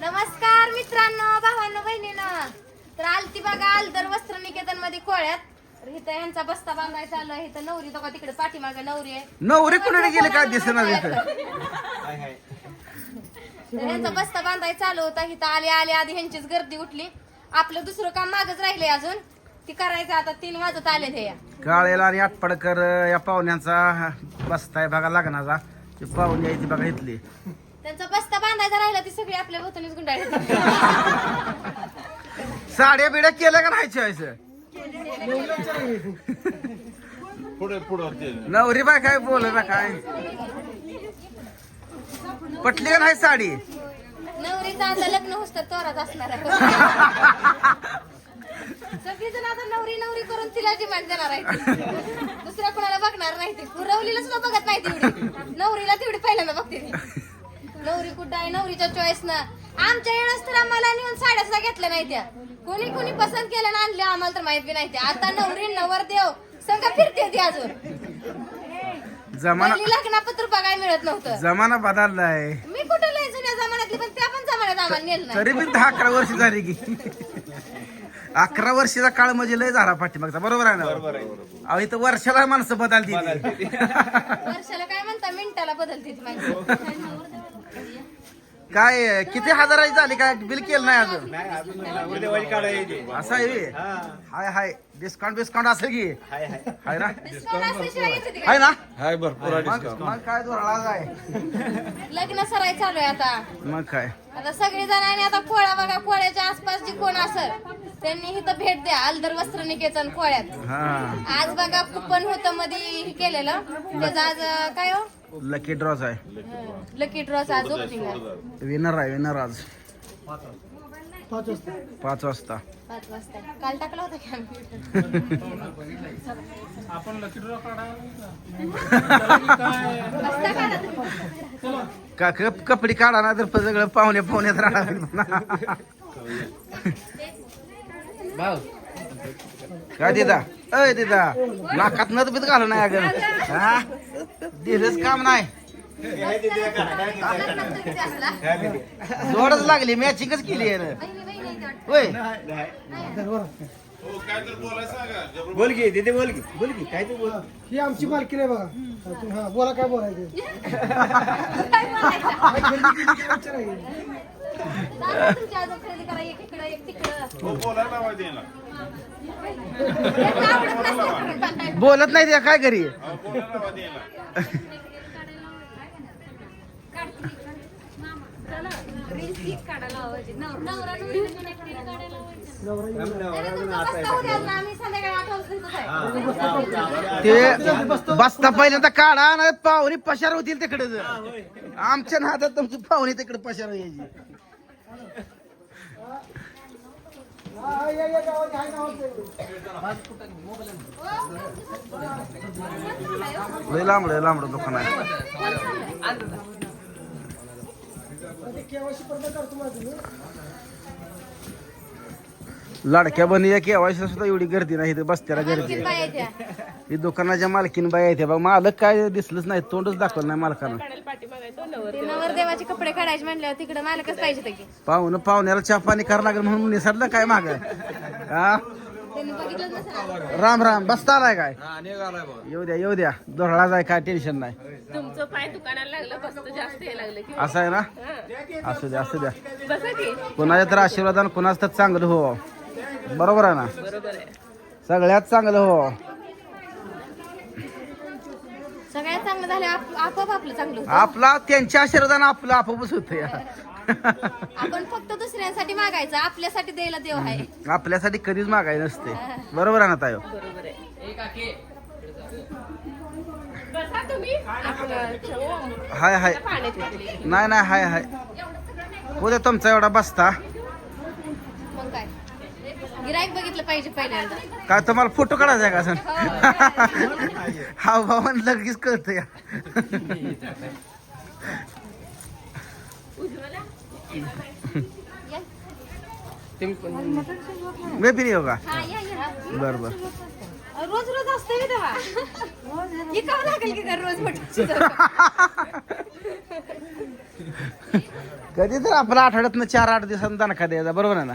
नमस्कार मित्रांनो भावांनो बहिणीनं. तर आलती बघा आलदर वस्त्र निकेतनमध्ये कोळ्यात इथं यांचा बस्ता बांधायचा आहे. इथं नवरी तो का तिकडे पाठीमागे नवरी आहे. नवरी कुठे गेले काय दिसणार इथं तर यांचा बस्ता बांधायचा चालू होता. इथं आले आले आधी ह्यांचीच गर्दी उठली. आपलं दुसरं काम मागच राहिले अजून. ती करायचं आता तीन वाजत आले ते या काळेला आणि आटपडकर या पाहुण्यांचा बसताय बघा लग्नाचा. ती पाहुणी आहे ती बघा इथली. त्यांचा बस्ता बांधायचा राहिला ती सगळी आपल्या भोवतणीच गुंडाळली. साड्या बिड्या केल्या का नाही चॉईस पुढे पुढे नवरी बाय काय बोल ना काय पटली का नाही साडी? नवरीचं आता लग्न होतं तोरात असणार आहे. सगळी जण आता नवरी नवरी करून तिला डिमांड देणार आहे दुसऱ्या कोणाला बघणार नाही ते. पुरवलीला सुद्धा बघत नाही तेवढी. नवरीला तेवढी पहिल्यांदा बघते ती नवरी कुठं आहे? नवरीच्या चॉईस ना. आमच्या वेळेस तर आम्हाला नेऊन साड्या सुद्धा घेतल्या नाही त्या. कोणी कोणी पसंत केल्या ना आणल्या आम्हाला तर माहीत बी नाही त्या. आता नवरी नवर देव. संघ फिरते ती अजून. जमाना पहिली लग्नापत्र बघायला मिळत नव्हतं. जमाना बदललाय. मी कुठं लय जुन्या जमान्यातली पण त्या पण जमान्यात आम्हाला नेलं नाही. तरी पण दहा अकरा वर्ष झाली की. अकरा वर्षाचा काळ म्हणजे लय झाला पाठीमागचा. बरोबर आहे ना? अहो इथं वर्षाला माणसं बदलती ती. वर्षाला काय म्हणता? मिनिटाला बदलते ती माणसं. काय किती हजाराची झाली? काय बिल केलं नाही अजून? असं आहे बे? हाय हाय. डिस्काउंट बिस्काउंट असेल की? हाय ना? हाय काय? ना? हाय भरपूर मग मग काय आहे लग्न सराय चालू आहे आता. मग काय? आता सगळी जणांनी आता कोळा बघा कोळ्याच्या आसपास जी कोण असेल त्यांनी इथं भेट द्या आलदर वस्त्र निकेतन कोळ्यात. हा. आज बघा कुपन होतं मध्ये हे केलेलं. त्याचं आज अं, काय हो? लकी ड्रॉच आहे. लकी ड्रॉच आज ओपनिंग आहे विनर आहे. विनर आज. पाच वाजता. पाच वाजता. काल टाकला होता की आम्ही? बसता का आता? का कप कपडे काढा ना तर सगळं पाहुणे पाहुण्यात राहणार काय दिदा? अय दिदा. नाकात नद बीत घालू नाही अगं हा? दिलंच काम नाही? जोडच लागली मॅचिंगच केली आहे. होय. बोल की तिथे बोल की बोल की काय ते बोल? ही आमची मालकी नाही बघा. तुम्ही- हा बोला काय बोलायचं? बोलायला बोलत नाही ते काय घरी? ते बसता पहिल्यांदा काढा ना पाहुणे पशार होतील तिकडे आमच्या नादात तुमची पाहुणे तिकडे पशार यायची हा, हा, या, या, गावात आहे गावात. लय लांबड लांबड दुकान आहे. लाडक्या बनी केवायसी सुद्धा एवढी गर्दी नाही इथं बसत्याला गर्दी आहे. ही दुकानाच्या मालकीन बाई येते बघ. मालक काय दिसलंच नाही तोंडच दाखवलं नाही मालकानं. ते नवरदेवाचे कपडे काढायचे म्हणल्यावर तिकडे मालकच पाहिजे की. पाहुणं पाहुण्याला चहा पाणी करावं लागेल म्हणून निसरलं काय माग? हा? त्यांनी बघितलंच नसेल. राम राम. बसता आलाय काय? येऊ द्या येऊ द्या. दोरळा जाय काय टेन्शन नाही. तुमचं पाय दुकानाला लागलं बसतं जास्त हे लागलं की. असं आहे ना? असू द्या असू द्या. बसा की. कुणाच्या तर आशीर्वादानं कुणाच तर चांगलं हो. बरोबर आहे ना? बरोबर आहे. सगळ्यात चांगलं हो सगळ्यात चांगलं झालं आप- आपोआप आपलं चांगलं होतं. आपला त्यांच्या आशीर्वादानं आपलं आपोआपच होत या. आपण फक्त दुसऱ्यांसाठी मागायचं आपल्यासाठी द्यायला देव आहे. आपल्यासाठी कधीच मागाय नसते. बरोबर आहे ना तायो बरोबर आहे. बसा तुम्ही. आपलं चव हाय हाय. नाही नाही हाय हाय. उद्या तुमचा एवढा बसता. गिराईक बघितलं पाहिजे पहिल्यांदा. काय तुम्हाला फोटो काढायचा आहे का सण हा. भावा लगेच कळतं या. मी का? हा, या. बर बर. रोज रोज असते लागेल की रोज. कधी तर आपला आठवड्यात चार आठ दिवसांनी दणका द्यायचा बरोबर आहे ना?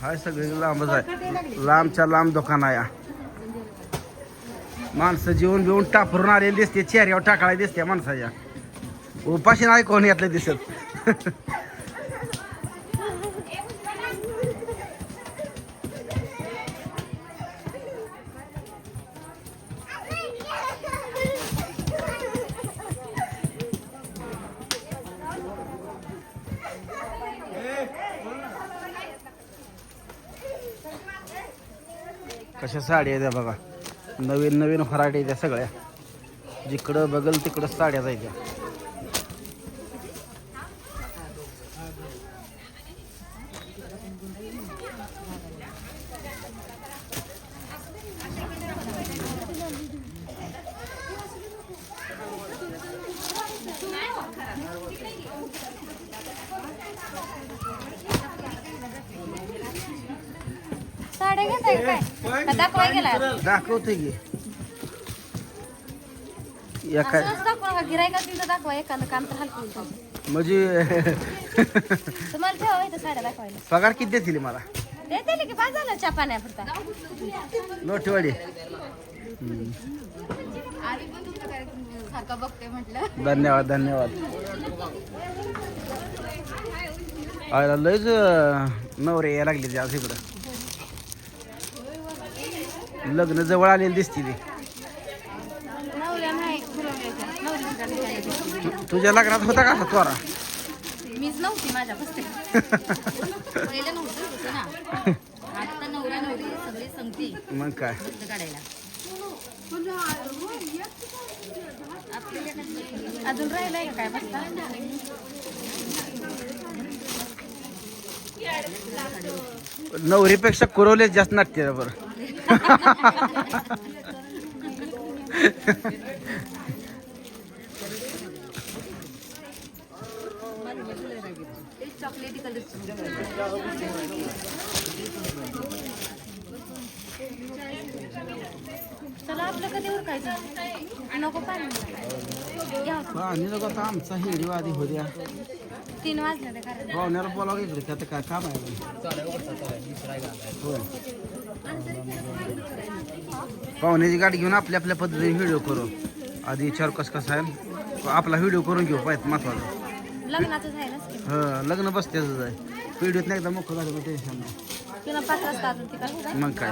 हाय सगळी लांबच आहे. लांबच्या लांब दुकान आहे. माणसं जेवण बिवून टापरून आलेली दिसते चेहऱ्यावर टाकायला दिसते माणसाच्या. उपाशी नाही कोण यातलं दिसत. कशा साड्या आहेत बघा. नवीन नवीन व्हरायटी त्या सगळ्या. जिकडं बघल तिकडं साड्या जायच्या साड्या घेताय का काय का दाखवाय गेला दाखवते की. असंच दाखवा का गिरायका तिथं दाखवा एखादं काम तर हलकं. म्हणजे तुम्हाला साड्या दाखवायला. पगार किती देतील मला? देते की पाच झालं चहा पाण्यापुरता. लोटवाडी. सारखं बघते म्हटलं धन्यवाद धन्यवाद. आयला लयच नवरे यायला लागले आज इकडं. लग्न जवळ आलेली दिसते ती. तुझ्या लग्नात होता का त्वरा? मीच नव्हती माझ्या पुस्तकात पहिलं नव्हतं होतं ना. आता नवरा नवरी सगळी संगती मग काय? लग्न काढायला. अजून राहिलंय का काय बसता? नवरीपेक्षा कुरवलेच जास्त नाट्य बरं. चला आपलं कधी उरकायचं नको पाणी नको आमचा हिडी आधी हो तीन वाजले पाहुण्याला बोलावं इकडे. आता काय काम आहे? होय. पाहुण्याची गाडी घेऊन आपल्या आपल्या पद्धतीने व्हिडिओ करू. आधी विचार कसं कसं आहे. आपला व्हिडिओ करून घेऊ. पाहिजे महत्वाचं. लग्नाचंच आहे ना हं लग्न बसतेच आहे व्हिडिओत नाही एकदा मोकळं झालं टेन्शन नाही. तुला पाच वाजता अजून तिकडे मग काय?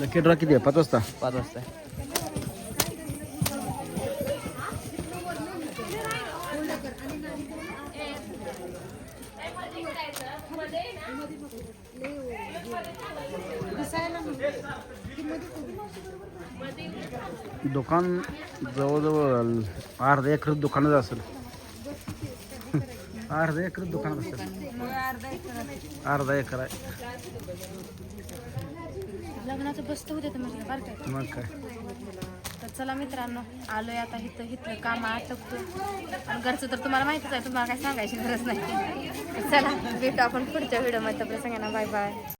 लकी ड्रॉ किती आहे? पाच वाजता? पाच वाजता दुकान जवळजवळ अर्धा एकर दुकानच असेल. अर्धा एकर दुकान असेल. अर्धा एकर आहे. लग्नाचं बसतं होते तर म्हटलं बरं काय. मग काय? तर चला मित्रांनो आलोय आता इथं इथलं काम आटपतो आणि घरचं तर तुम्हाला माहितीच आहे तुम्हाला काय सांगायची गरज नाही. चला भेटू आपण पुढच्या व्हिडिओमध्ये. तोपर्यंत सगळ्यांना बाय बाय.